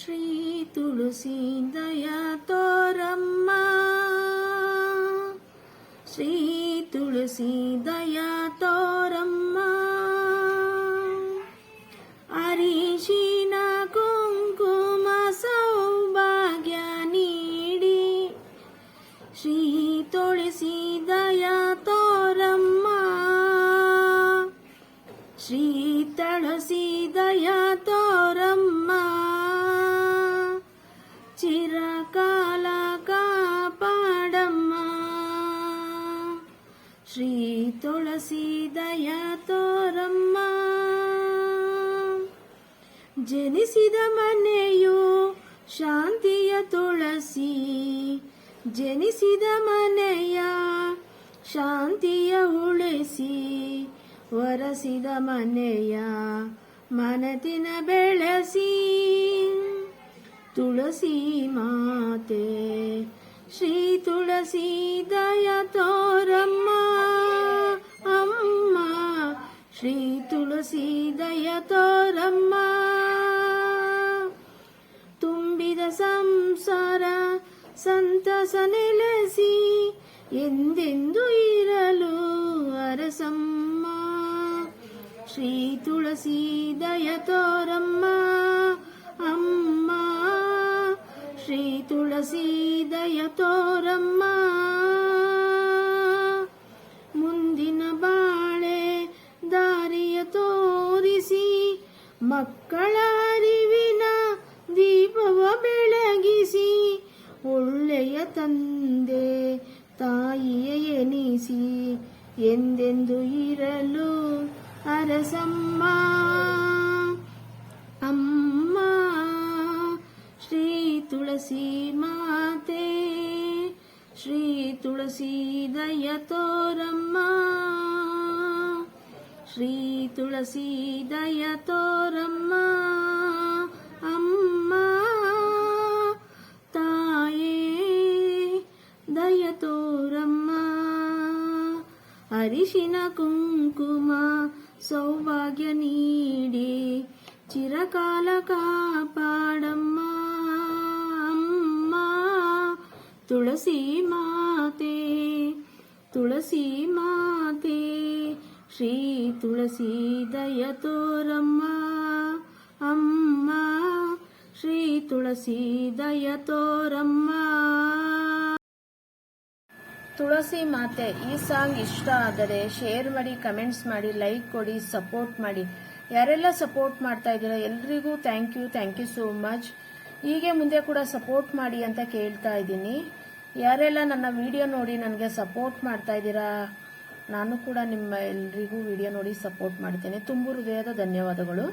శ్రీ తులసి దయతో రమ్మ శ్రీ తులసి దయతో రమ్మ అరిషిన కుంకుమ సౌభాగ్య నీడి. శ్రీ తులసి దయతో రమ్మ శ్రీ తులసి దయతో ಶ್ರೀ ತುಳಸಿ ದಯಾ ತೋರಮ್ಮ. ಜನಿಸಿದ ಮನೆಯು ಶಾಂತಿಯ ತುಳಸಿ. ಜನಿಸಿದ ಮನೆಯ ಶಾಂತಿಯ ಉಳಿಸಿ. ಒರಸಿದ ಮನೆಯ ಮನತಿನ ಬೆಳೆಸಿ. ತುಳಸಿ ಮಾತೆ, ಶ್ರೀ ತುಳಸಿ ದಯ ತೋರಮ್ಮ ಶ್ರೀ ತುಳಸಿ ದಯ ತೋರಮ್ಮ ತುಂಬಿದ ಸಂಸಾರ ಸಂತಸ ನೆಲೆಸಿ ಎಂದೆಂದು ಇರಲು ಅರಸಮ್ಮ ಶ್ರೀ ತುಳಸಿ ದಯ ತೋರಮ್ಮ ಅಮ್ಮ ಶ್ರೀ ತುಳಸಿ ದಯ ಮಕ್ಕಳ ಅರಿವಿನ ದೀಪವ ಬೆಳಗಿಸಿ, ಒಳ್ಳೆಯ ತಂದೆ ತಾಯಿಯ ಎನಿಸಿ, ಎಂದೆಂದು ಇರಲು ಅರಸಮ್ಮ. ಅಮ್ಮ, ಶ್ರೀ ತುಳಸಿ ಮಾತೆ, ಶ್ರೀ ತುಳಸಿ ದಯ ತೋರಮ್ಮ. శ్రీ తులసి దయతోరమ్మ అమ్మ తాయే దయతోరమ్మ అరిషిన కుంకుమ సౌభాగ్య నీడి చిరకాల కాపాడమ్మా అమ్మా. తులసి మాతే తులసి మాతే ಶ್ರೀ ತುಳಸಿ ದಯ ತೋರಮ್ಮ, ಅಮ್ಮ. ಶ್ರೀ ತುಳಸಿ ದಯ ತೋರಮ್ಮ. ತುಳಸಿ ಮಾತೆ, ಈ ಸಾಂಗ್ ಇಷ್ಟ ಆದರೆ ಶೇರ್ ಮಾಡಿ, ಕಮೆಂಟ್ಸ್ ಮಾಡಿ, ಲೈಕ್ ಕೊಡಿ, ಸಪೋರ್ಟ್ ಮಾಡಿ. ಯಾರೆಲ್ಲ ಸಪೋರ್ಟ್ ಮಾಡ್ತಾ ಇದ್ದೀರಾ ಎಲ್ರಿಗೂ thank you thank you so much. ಹೀಗೆ ಮುಂದೆ ಕೂಡ ಸಪೋರ್ಟ್ ಮಾಡಿ ಅಂತ ಕೇಳ್ತಾ ಇದ್ದೀನಿ. ಯಾರೆಲ್ಲ ನನ್ನ ವಿಡಿಯೋ ನೋಡಿ ನನಗೆ ಸಪೋರ್ಟ್ ಮಾಡ್ತಾ ಇದ್ದೀರಾ ನಾನು ಕೂಡ ನಿಮ್ಮ ಎಲ್ರಿಗೂ ವಿಡಿಯೋ ನೋಡಿ ಸಪೋರ್ಟ್ ಮಾಡ್ತೇನೆ. ತುಂಬ ಹೃದಯದ ಧನ್ಯವಾದಗಳು.